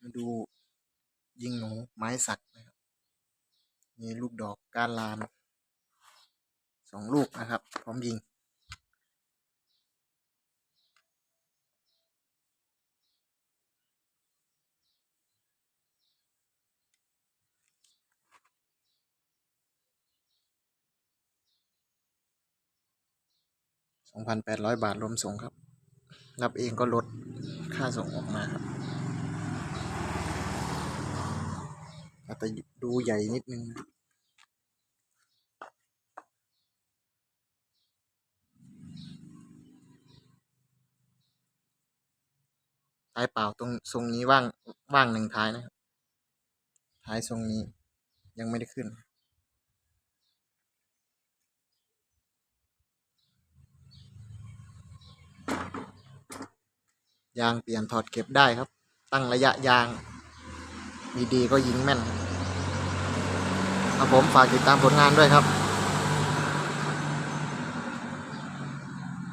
มาดูยิงหนูไม้สักนะครับมีลูกดอกก้านลานสองลูกนะครับ พร้อมยิงสองพันแปดร้อยบาทรวมส่งครับ รับเองก็ลดค่าส่งออกมาครับ อาจจะดูใหญ่นิดนึงนะท้ายเปล่าตรงทรงนี้ว่างว่างหนึ่งท้ายนะครับ ท้ายทรงนี้ยังไม่ได้ขึ้น ยางเปลี่ยนถอดเก็บได้ครับ ตั้งระยะยาง ดีๆก็ยิงแม่นครับผมฝากติดตามผลงานด้วยครับ